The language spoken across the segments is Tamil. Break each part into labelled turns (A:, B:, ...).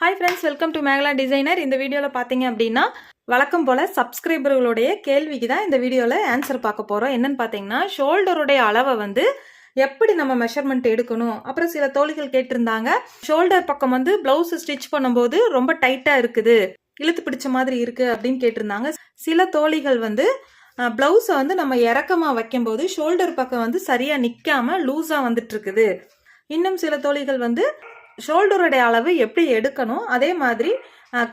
A: Hi friends welcome to Megala designer இந்த வீடியோவில் பார்த்தீங்க அப்படின்னா வழக்கம் போல் சப்ஸ்கிரைபர்களுடைய கேள்விக்கு தான் இந்த வீடியோவில் ஆன்சர் பார்க்க போகிறோம் என்னன்னு பார்த்தீங்கன்னா ஷோல்டருடைய அளவை வந்து எப்படி நம்ம மெஷர்மெண்ட் எடுக்கணும்? அப்புறம் சில தோழிகள் கேட்டிருந்தாங்க ஷோல்டர் பக்கம் வந்து ப்ளவுஸ் ஸ்டிச் பண்ணும்போது ரொம்ப டைட்டாக இருக்குது இழுத்து பிடிச்ச மாதிரி இருக்குது அப்படின்னு கேட்டிருந்தாங்க. சில தோழிகள் வந்து ப்ளவுஸை வந்து நம்ம இறக்கமாக வைக்கும்போது ஷோல்டர் பக்கம் வந்து சரியாக நிற்காம லூஸாக வந்துட்டு இருக்குது. இன்னும் சில தோழிகள் வந்து ஷோல்டருடைய அளவு எப்படி எடுக்கணும்? அதே மாதிரி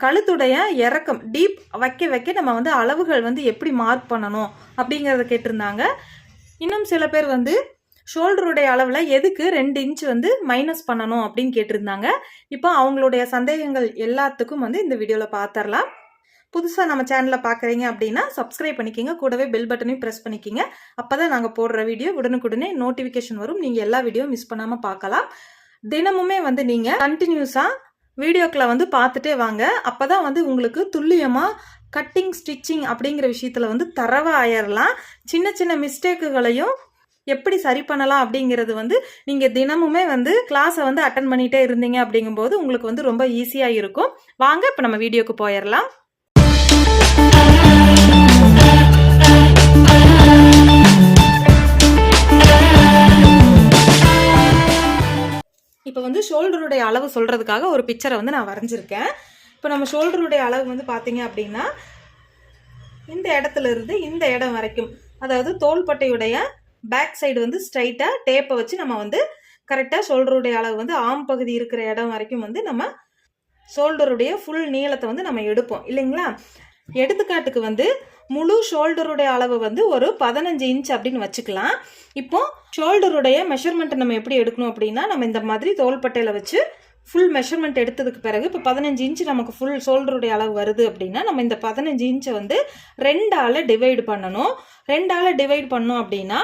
A: கழுத்துடைய இறக்கம் டீப் வைக்க வைக்க நம்ம வந்து அளவுகள் வந்து எப்படி மார்க் பண்ணணும் அப்படிங்கிறத கேட்டிருந்தாங்க. இன்னும் சில பேர் வந்து ஷோல்டருடைய அளவில் எதுக்கு ரெண்டு இன்ச் வந்து மைனஸ் பண்ணணும் அப்படின்னு கேட்டிருந்தாங்க. இப்போ அவங்களுடைய சந்தேகங்கள் எல்லாத்துக்கும் வந்து இந்த வீடியோவில் பார்த்துடலாம் புதுசாக நம்ம சேனலை பார்க்குறீங்க அப்படின்னா சப்ஸ்கிரைப் பண்ணிக்கிங்க. கூடவே பெல் பட்டனையும் ப்ரெஸ் பண்ணிக்கிங்க. அப்போ தான் நாங்கள் போடுற வீடியோ உடனுக்குடனே நோட்டிஃபிகேஷன் வரும். நீங்கள் எல்லா வீடியோ மிஸ் பண்ணாமல் பார்க்கலாம் தினமுமே வந்து நீங்கள் கண்டினியூஸாக வீடியோக்களை வந்து பார்த்துட்டே வாங்க. அப்போ தான் வந்து உங்களுக்கு துல்லியமாக கட்டிங் ஸ்டிச்சிங் அப்படிங்கிற விஷயத்தில் வந்து தரவாக ஆயிடலாம் சின்ன சின்ன மிஸ்டேக்குகளையும் எப்படி சரி பண்ணலாம் அப்படிங்கிறது வந்து நீங்கள் தினமுமே வந்து கிளாஸை வந்து அட்டன் பண்ணிகிட்டே இருந்தீங்க அப்படிங்கும்போது உங்களுக்கு வந்து ரொம்ப ஈஸியாக இருக்கும். வாங்க இப்போ நம்ம வீடியோக்கு போயிடலாம் ஷோல்டருடைய அளவு சொல்கிறதுக்காக ஒரு பிக்சரை வந்து நான் வரைஞ்சிருக்கேன். இப்போ நம்ம ஷோல்டருடைய அளவு வந்து பார்த்தீங்க அப்படின்னா இந்த இடத்துல இருந்து இந்த இடம் வரைக்கும் அதாவது தோள்பட்டையுடைய பேக் சைடு வந்து ஸ்ட்ரைட்டாக டேப்பை வச்சு நம்ம வந்து கரெக்டாக ஷோல்டருடைய அளவு வந்து ஆம் பகுதி இருக்கிற இடம் வரைக்கும் வந்து நம்ம ஷோல்டருடைய ஃபுல் நீளத்தை வந்து நம்ம எடுப்போம். இல்லைங்களா? எடுத்துக்காட்டுக்கு வந்து முழு ஷோல்டருடைய அளவு வந்து ஒரு பதினஞ்சு இன்ச் அப்படின்னு வச்சுக்கலாம். இப்போ ஷோல்டருடைய மெஷர்மெண்ட்டை நம்ம எப்படி எடுக்கணும் அப்படின்னா நம்ம இந்த மாதிரி தோள்பட்டையில் வச்சு ஃபுல் மெஷர்மெண்ட் எடுத்ததுக்கு பிறகு இப்போ பதினஞ்சு இன்ச் நமக்கு ஃபுல் ஷோல்டருடைய அளவு வருது அப்படின்னா நம்ம இந்த பதினஞ்சு இன்ச்சை வந்து ரெண்டால் டிவைடு பண்ணணும். ரெண்டால் டிவைட் பண்ணோம் அப்படின்னா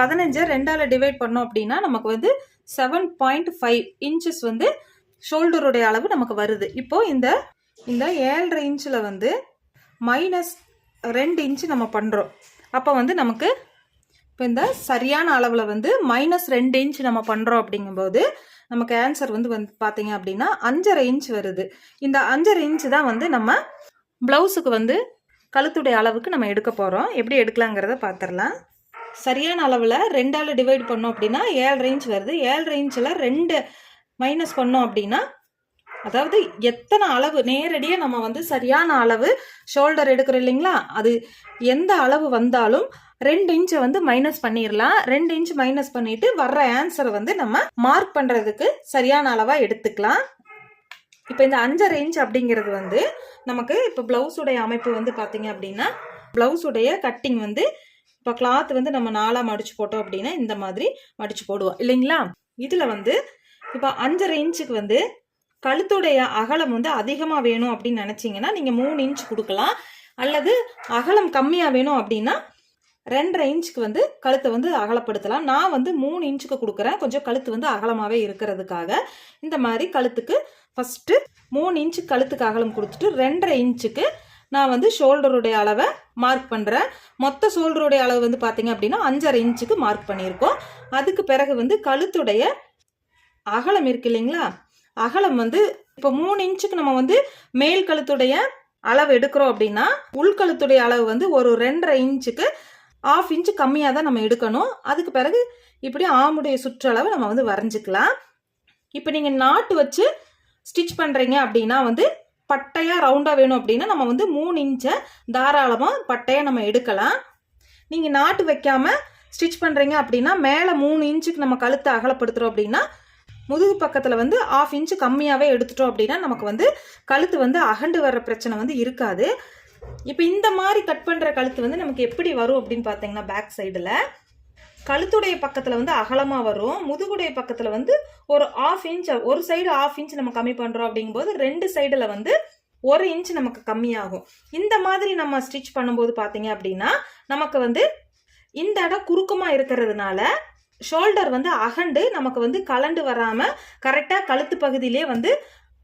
A: பதினஞ்சை ரெண்டால் டிவைட் பண்ணோம் அப்படின்னா நமக்கு வந்து செவன் பாயிண்ட் ஃபைவ் இன்ச்சஸ் வந்து ஷோல்டருடைய அளவு நமக்கு வருது. இப்போ இந்த இந்த ஏழரை இன்ச்சில் வந்து மைனஸ் ரெண்டு இன்ச்சு நம்ம பண்ணுறோம் அப்போ வந்து நமக்கு இப்போ இந்த சரியான அளவில் வந்து மைனஸ் ரெண்டு இன்ச் நம்ம பண்ணுறோம் அப்படிங்கும்போது நமக்கு ஆன்சர் வந்து வந்து பார்த்தீங்க அப்படின்னா அஞ்சரை இன்ச் வருது. இந்த அஞ்சரை இன்ச் தான் வந்து நம்ம ப்ளவுஸுக்கு வந்து கழுத்துடைய அளவுக்கு நம்ம எடுக்க போகிறோம் எப்படி எடுக்கலாங்கிறத பார்த்துடலாம் சரியான அளவில் ரெண்டால் டிவைட் பண்ணோம் அப்படின்னா ஏழரை இன்ச் வருது. ஏழரை இன்ச்சில் ரெண்டு மைனஸ் பண்ணோம் அப்படின்னா அதாவது எத்தனை அளவு நேரடியாக நம்ம வந்து சரியான அளவு ஷோல்டர் எடுக்கிறோம் இல்லைங்களா? அது எந்த அளவு வந்தாலும் ரெண்டு இன்ச்சை வந்து மைனஸ் பண்ணிடலாம் ரெண்டு இன்ச் மைனஸ் பண்ணிட்டு வர்ற ஆன்சரை வந்து நம்ம மார்க் பண்ணுறதுக்கு சரியான அளவாக எடுத்துக்கலாம். இப்போ இந்த அஞ்சரை இன்ச் அப்படிங்கிறது வந்து நமக்கு இப்போ ப்ளவுஸுடைய அமைப்பு வந்து பார்த்தீங்க அப்படின்னா ப்ளவுஸுடைய கட்டிங் வந்து இப்போ கிளாத் வந்து நம்ம நாலாக மடிச்சு போட்டோம் அப்படின்னா இந்த மாதிரி மடிச்சு போடுவோம். இல்லைங்களா? இதில் வந்து இப்போ அஞ்சரை இன்ச்சுக்கு வந்து கழுத்துடைய அகலம் வந்து அதிகமாக வேணும் அப்படின்னு நினச்சிங்கன்னா நீங்கள் மூணு இன்ச் கொடுக்கலாம். அல்லது அகலம் கம்மியாக வேணும் அப்படின்னா ரெண்டரை இன்ச்சுக்கு வந்து கழுத்தை வந்து அகலப்படுத்தலாம். நான் வந்து மூணு இன்ச்சுக்கு கொடுக்குறேன். கொஞ்சம் கழுத்து வந்து அகலமாகவே இருக்கிறதுக்காக. இந்த மாதிரி கழுத்துக்கு ஃபஸ்ட்டு மூணு இன்ச்சு கழுத்துக்கு அகலம் கொடுத்துட்டு ரெண்டரை இன்ச்சுக்கு நான் வந்து ஷோல்டருடைய அளவை மார்க் பண்ணுறேன் மொத்த ஷோல்டருடைய அளவு வந்து பார்த்தீங்க அப்படின்னா அஞ்சரை இன்ச்சுக்கு மார்க் பண்ணியிருக்கோம். அதுக்கு பிறகு வந்து கழுத்துடைய அகலம் இருக்கு இல்லைங்களா? அகலம் வந்து இப்போ மூணு இன்ச்சுக்கு நம்ம வந்து மேல் கழுத்துடைய அளவு எடுக்கிறோம் அப்படின்னா உள்கழுத்துடைய அளவு வந்து ஒரு ரெண்டரை இன்ச்சுக்கு ஆஃப் இன்ச்சு கம்மியாக தான் நம்ம எடுக்கணும். அதுக்கு பிறகு இப்படி ஆமுடைய சுற்றளவு நம்ம வந்து வரைஞ்சிக்கலாம். இப்போ நீங்கள் நாட்டு வச்சு ஸ்டிச் பண்ணுறீங்க அப்படின்னா வந்து பட்டையாக ரவுண்டாக வேணும் அப்படின்னா நம்ம வந்து மூணு இன்ச்சை தாராளமாக பட்டையாக நம்ம எடுக்கலாம். நீங்கள் நாட்டு வைக்காம ஸ்டிச் பண்ணுறீங்க அப்படின்னா மேலே மூணு இன்ச்சுக்கு நம்ம கழுத்தை அகலப்படுத்துகிறோம் அப்படின்னா முதுகு பக்கத்தில் வந்து ஆஃப் இன்ச்சு கம்மியாகவே எடுத்துட்டோம் அப்படின்னா நமக்கு வந்து கழுத்து வந்து அகண்டு வர்ற பிரச்சனை வந்து இருக்காது. இப்போ இந்த மாதிரி கட் பண்ணுற கழுத்து வந்து நமக்கு எப்படி வரும் அப்படின்னு பார்த்தீங்கன்னா பேக் சைடில் கழுத்துடைய பக்கத்தில் வந்து அகலமாக வரும். முதுகுடைய பக்கத்தில் வந்து ஒரு ஆஃப் இன்ச் ஒரு சைடு ஆஃப் இன்ச் நம்ம கம்மி பண்ணுறோம் அப்படிங்கும்போது ரெண்டு சைடில் வந்து ஒரு இன்ச் நமக்கு கம்மியாகும். இந்த மாதிரி நம்ம ஸ்டிச் பண்ணும்போது பார்த்தீங்க அப்படின்னா நமக்கு வந்து இந்த இடம் குறுக்கமாக இருக்கிறதுனால ஷோல்டர் வந்து அகண்டு நமக்கு வந்து கலண்டு வராமல் கரெக்டாக கழுத்து பகுதியிலே வந்து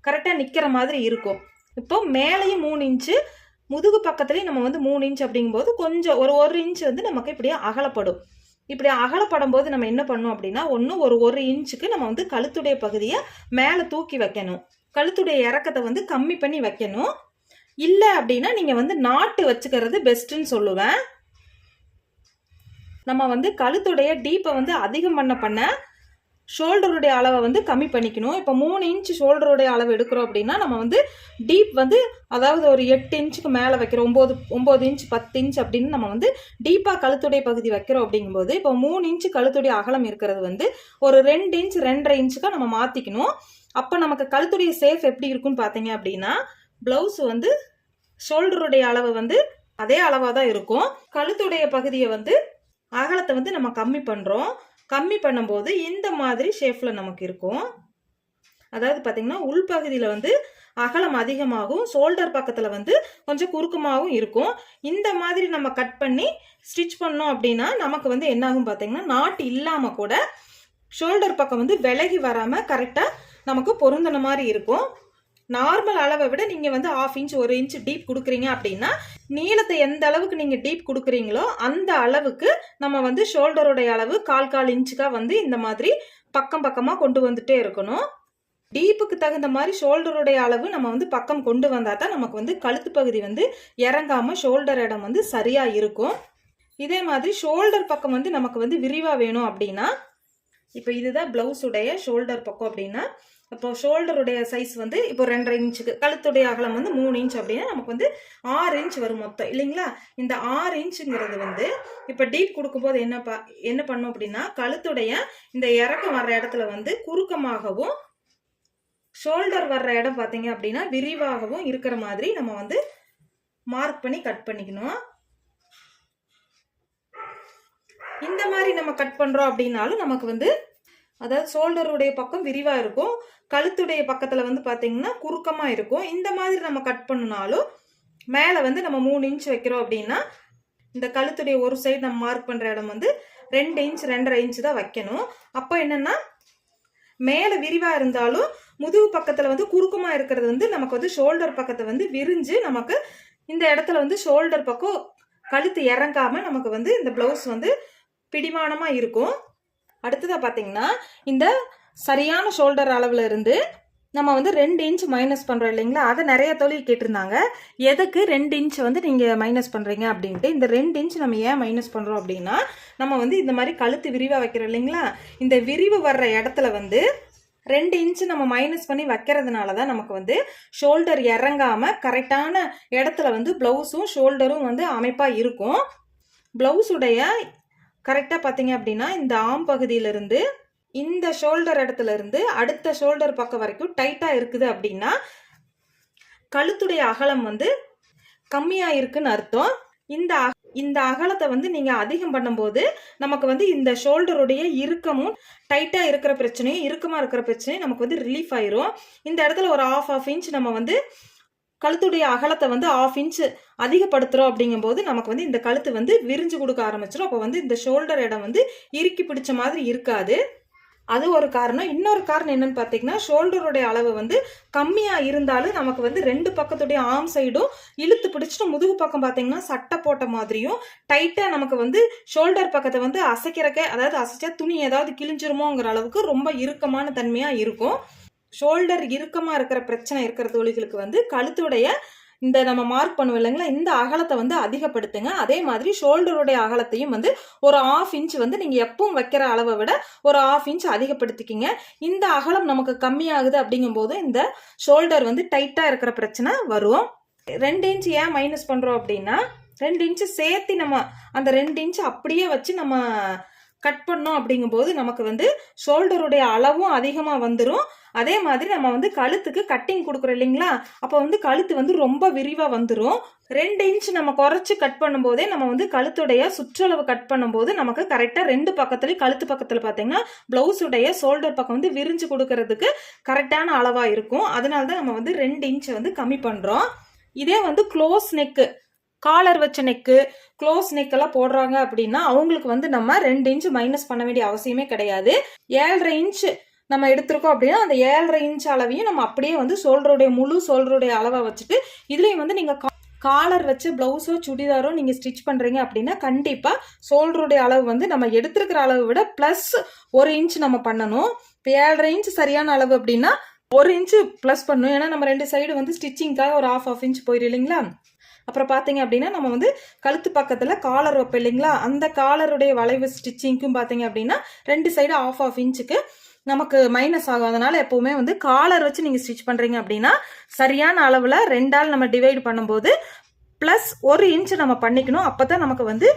A: கரெக்டாக நிற்கிற மாதிரி இருக்கும். இப்போ மேலேயும் மூணு இன்ச்சு முதுகு பக்கத்துலேயும் நம்ம வந்து மூணு இன்ச் அப்படிங்கும்போது கொஞ்சம் ஒரு ஒரு இன்ச் வந்து நமக்கு இப்படியே அகலப்படும். இப்படி அகலப்படும் போது நம்ம என்ன பண்ணோம் அப்படின்னா ஒன்று ஒரு ஒரு இன்ச்சுக்கு நம்ம வந்து கழுத்துடைய பகுதியை மேலே தூக்கி வைக்கணும். கழுத்துடைய இறக்கத்தை வந்து கம்மி பண்ணி வைக்கணும். இல்லை அப்படின்னா நீங்கள் வந்து நாட்டு வச்சுக்கிறது பெஸ்ட்டுன்னு சொல்லுவேன். நம்ம வந்து கழுத்துடைய டீப்பை வந்து அதிகம் பண்ண பண்ண ஷோல்டருடைய அளவை வந்து கம்மி பண்ணிக்கணும். இப்போ மூணு இன்ச் ஷோல்டருடைய அளவு எடுக்கிறோம் அப்படின்னா நம்ம வந்து டீப் வந்து அதாவது ஒரு எட்டு இன்ச்சுக்கு மேலே வைக்கிறோம். ஒம்பது ஒம்பது இன்ச் பத்து இன்ச் அப்படின்னு நம்ம வந்து டீப்பாக கழுத்துடைய பகுதி வைக்கிறோம் அப்படிங்கும்போது இப்போ மூணு இன்ச் கழுத்துடைய அகலம் இருக்கிறது வந்து ஒரு ரெண்டு இன்ச் ரெண்டரை இன்ச்சுக்காக நம்ம மாற்றிக்கணும் அப்போ நமக்கு கழுத்துடைய சேஃப் எப்படி இருக்குன்னு பார்த்தீங்க அப்படின்னா ப்ளவுஸ் வந்து ஷோல்டருடைய அளவு வந்து அதே அளவாக தான் இருக்கும். கழுத்துடைய பகுதியை வந்து அகலத்தை வந்து நம்ம கம்மி பண்ணுறோம் கம்மி பண்ணும்போது இந்த மாதிரி ஷேப்பில் நமக்கு இருக்கும். அதாவது பார்த்திங்கன்னா உள்பகுதியில் வந்து அகலம் அதிகமாகவும் ஷோல்டர் பக்கத்தில் வந்து கொஞ்சம் குறுக்கமாகவும் இருக்கும். இந்த மாதிரி நம்ம கட் பண்ணி ஸ்டிச் பண்ணோம் அப்படின்னா நமக்கு வந்து என்னாகும் பார்த்தீங்கன்னா நாட்டு இல்லாமல் கூட ஷோல்டர் பக்கம் வந்து விலகி வராமல் கரெக்டாக நமக்கு பொருந்தின மாதிரி இருக்கும். நார்மல் அளவை விட நீங்கள் வந்து ஆஃப் இன்ச் ஒரு இன்ச் டீப் கொடுக்குறீங்க அப்படின்னா நீளத்தை எந்த அளவுக்கு நீங்கள் டீப் கொடுக்குறீங்களோ அந்த அளவுக்கு நம்ம வந்து ஷோல்டருடைய அளவு கால் கால் இன்ச்சுக்காக வந்து இந்த மாதிரி பக்கம் பக்கமாக கொண்டு வந்துட்டே இருக்கணும். டீப்புக்கு தகுந்த மாதிரி ஷோல்டருடைய அளவு நம்ம வந்து பக்கம் கொண்டு வந்தால் தான் நமக்கு வந்து கழுத்து பகுதி வந்து இறங்காமல் ஷோல்டர் இடம் வந்து சரியாக இருக்கும். இதே மாதிரி ஷோல்டர் பக்கம் வந்து நமக்கு வந்து விரிவாக வேணும் அப்படின்னா இப்போ இதுதான் ப்ளவுஸுடைய ஷோல்டர் பக்கம் அப்படின்னா இப்போ ஷோல்டருடைய சைஸ் வந்து இப்போ ரெண்டரை இன்ச்சுக்கு கழுத்துடைய அகலம் வந்து மூணு இன்ச் அப்படின்னா நமக்கு வந்து ஆறு இன்ச் வரும் மொத்தம் இல்லைங்களா? இந்த ஆறு இன்ச்சுங்கிறது வந்து இப்போ டீப் கொடுக்கும்போது என்ன பா என்ன பண்ணும் அப்படின்னா கழுத்துடைய இந்த இறக்கம் வர்ற இடத்துல வந்து குறுக்கமாகவும் ஷோல்டர் வர்ற இடம் பார்த்தீங்க அப்படின்னா விரிவாகவும் இருக்கிற மாதிரி நம்ம வந்து மார்க் பண்ணி கட் பண்ணிக்கணும். இந்த மாதிரி நம்ம கட் பண்ணுறோம் அப்படின்னாலும் நமக்கு வந்து அதாவது ஷோல்டருடைய பக்கம் விரிவாக இருக்கும். கழுத்துடைய பக்கத்தில் வந்து பார்த்தீங்கன்னா குறுக்கமாக இருக்கும். இந்த மாதிரி நம்ம கட் பண்ணினாலும் மேலே வந்து நம்ம மூணு இன்ச் வைக்கிறோம் அப்படின்னா இந்த கழுத்துடைய ஒரு சைடு நம்ம மார்க் பண்ணுற இடம் வந்து ரெண்டு இன்ச் ரெண்டரை இன்ச் தான் வைக்கணும். அப்போ என்னென்னா மேலே விரிவாக இருந்தாலும் முதுகு பக்கத்தில் வந்து குறுக்கமாக இருக்கிறது வந்து நமக்கு வந்து ஷோல்டர் பக்கத்தை வந்து விரிஞ்சு நமக்கு இந்த இடத்துல வந்து ஷோல்டர் பக்கம் கழுத்து இறங்காமல் நமக்கு வந்து இந்த ப்ளவுஸ் வந்து பிடிமானமாக இருக்கும். அடுத்ததாக பார்த்தீங்கன்னா இந்த சரியான ஷோல்டர் அளவில் இருந்து நம்ம வந்து ரெண்டு இன்ச் மைனஸ் பண்ணுறோம் இல்லைங்களா? அதை நிறைய தொழில் கேட்டிருந்தாங்க. எதுக்கு ரெண்டு இன்ச் வந்து நீங்கள் மைனஸ் பண்ணுறீங்க அப்படின்ட்டு? இந்த ரெண்டு இன்ச் நம்ம ஏன் மைனஸ் பண்ணுறோம் அப்படின்னா நம்ம வந்து இந்த மாதிரி கழுத்து விரிவாக வைக்கிறோம் இல்லைங்களா? இந்த விரிவு வர்ற இடத்துல வந்து ரெண்டு இன்ச் நம்ம மைனஸ் பண்ணி வைக்கிறதுனால தான் நமக்கு வந்து ஷோல்டர் இறங்காமல் கரெக்டான இடத்துல வந்து ப்ளவுஸும் ஷோல்டரும் வந்து அமைப்பாக இருக்கும். ப்ளவுஸுடைய கரெக்டாக பார்த்தீங்க அப்படின்னா இந்த ஆம் பகுதியிலிருந்து இந்த ஷோல்டர் இடத்துல இருந்து அடுத்த ஷோல்டர் பக்கம் வரைக்கும் டைட்டாக இருக்குது அப்படின்னா கழுத்துடைய அகலம் வந்து கம்மியாக இருக்குன்னு அர்த்தம். இந்த இந்த அகலத்தை வந்து நீங்கள் அதிகம் பண்ணும்போது நமக்கு வந்து இந்த ஷோல்டருடைய இறுக்கமும் டைட்டாக இருக்கிற பிரச்சனையும் இறுக்கமாக இருக்கிற பிரச்சனையும் நமக்கு வந்து ரிலீஃப் ஆயிரும். இந்த இடத்துல ஒரு ஆஃப் ஆஃப் இன்ச் நம்ம வந்து கழுத்துடைய அகலத்தை வந்து ஆஃப் இன்ச் அதிகப்படுத்துகிறோம் அப்படிங்கும்போது நமக்கு வந்து இந்த கழுத்து வந்து விரிஞ்சு கொடுக்க ஆரம்பிச்சிடும் அப்போ வந்து இந்த ஷோல்டர் இடம் வந்து இறுக்கி பிடிச்ச மாதிரி இருக்காது. அது ஒரு காரணம். இன்னொரு காரணம் என்னன்னு பார்த்தீங்கன்னா ஷோல்டருடைய அளவு வந்து கம்மியாக இருந்தாலும் நமக்கு வந்து ரெண்டு பக்கத்துடைய ஆம் சைடும் இழுத்து பிடிச்சிட்டு முதுகு பக்கம் பார்த்தீங்கன்னா சட்டை போட்ட மாதிரியும் டைட்டாக நமக்கு வந்து ஷோல்டர் பக்கத்தை வந்து அசைக்கிறக்க அதாவது அசைச்சா துணி ஏதாவது கிழிஞ்சிருமோங்கிற அளவுக்கு ரொம்ப இறுக்கமான தன்மையாக இருக்கும். ஷோல்டர் இறுக்கமாக இருக்கிற பிரச்சனை இருக்கிற தொழில்களுக்கு வந்து கழுத்துடைய இந்த நம்ம மார்க் பண்ணுவோம் இல்லைங்களா இந்த அகலத்தை வந்து அதிகப்படுத்துங்க. அதே மாதிரி ஷோல்டருடைய அகலத்தையும் வந்து ஒரு ஆஃப் இன்ச் வந்து நீங்கள் எப்பவும் வைக்கிற அளவை விட ஒரு ஆஃப் இன்ச் அதிகப்படுத்திக்கிங்க. இந்த அகலம் நமக்கு கம்மியாகுது அப்படிங்கும்போது இந்த ஷோல்டர் வந்து டைட்டாக இருக்கிற பிரச்சனை வரும். ரெண்டு இன்ச் ஏன் மைனஸ் பண்ணுறோம் அப்படின்னா ரெண்டு இன்ச்சு சேர்த்து நம்ம அந்த ரெண்டு இன்ச் அப்படியே வச்சு நம்ம கட் பண்ணோம் அப்படிங்கும்போது நமக்கு வந்து ஷோல்டருடைய அளவும் அதிகமாக வந்துடும் அதே மாதிரி நம்ம வந்து கழுத்துக்கு கட்டிங் கொடுக்குறோம் இல்லைங்களா? அப்போ வந்து கழுத்து வந்து ரொம்ப விரிவாக வந்துடும் ரெண்டு இன்ச் நம்ம குறைச்சி கட் பண்ணும்போதே நம்ம வந்து கழுத்துடைய சுற்றளவு கட் பண்ணும்போது நமக்கு கரெக்டாக ரெண்டு பக்கத்துலேயும் கழுத்து பக்கத்தில் பார்த்தீங்கன்னா ப்ளவுஸுடைய ஷோல்டர் பக்கம் வந்து விரிஞ்சு கொடுக்கறதுக்கு கரெக்டான அளவாக இருக்கும். அதனால தான் நம்ம வந்து ரெண்டு இன்ச்சை வந்து கம்மி பண்ணுறோம் இதே வந்து க்ளோஸ் நெக்கு காலர் வச்ச நெக்கு க்ளோஸ் நெக்கெல்லாம் போடுறாங்க அப்படின்னா அவங்களுக்கு வந்து நம்ம ரெண்டு இன்ச் மைனஸ் பண்ண வேண்டிய அவசியமே கிடையாது. ஏழரை இன்ச் நம்ம எடுத்திருக்கோம் அப்படின்னா அந்த ஏழரை இன்ச் அளவையும் நம்ம அப்படியே வந்து சோல்டருடைய முழு சோல்டருடைய அளவை வச்சுட்டு இதுலேயும் வந்து நீங்கள் காலர் வச்சு ப்ளவுஸோ சுடிதாரோ நீங்கள் ஸ்டிச் பண்ணுறீங்க அப்படின்னா கண்டிப்பாக சோல்டருடைய அளவு வந்து நம்ம எடுத்துருக்கிற அளவை விட ப்ளஸ் ஒரு இன்ச் நம்ம பண்ணணும். இப்போ ஏழரை இன்ச் சரியான அளவு அப்படின்னா ஒரு இன்ச்சு ப்ளஸ் பண்ணணும். ஏன்னா நம்ம ரெண்டு சைடு வந்து ஸ்டிச்சிங்க்காக ஒரு ஆஃப் ஆஃப் இன்ச் போயிடும் இல்லைங்களா? அப்புறம் பார்த்தீங்க அப்படின்னா நம்ம வந்து கழுத்து பக்கத்தில் காலர் வைப்போம் இல்லைங்களா? அந்த காலருடைய வளைவு ஸ்டிச்சிங்க்கும் பார்த்தீங்க அப்படின்னா ரெண்டு சைடு ஆஃப் ஆஃப் இன்ச்சுக்கு நமக்கு மைனஸ் ஆகும். அதனால எப்பவுமே வந்து காலர் வச்சு நீங்கள் ஸ்டிச் பண்ணுறீங்க அப்படின்னா சரியான அளவில் ரெண்டால் நம்ம டிவைட் பண்ணும்போது ப்ளஸ் ஒரு இன்ச் நம்ம பண்ணிக்கணும். அப்போ தான் நமக்கு வந்து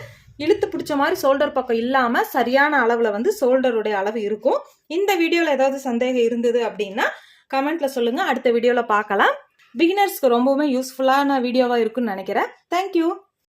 A: இழுத்து பிடிச்ச மாதிரி ஷோல்டர் பக்கம் இல்லாமல் சரியான அளவில் வந்து ஷோல்டருடைய அளவு இருக்கும். இந்த வீடியோவில் ஏதாவது சந்தேகம் இருந்தது அப்படின்னா கமெண்ட்ல சொல்லுங்கள் அடுத்த வீடியோவில் பார்க்கலாம். பிகினர்ஸ்க்கு ரொம்பவுமே யூஸ்ஃபுல்லான வீடியோவாக இருக்குன்னு நினைக்கிறேன். தேங்க்யூ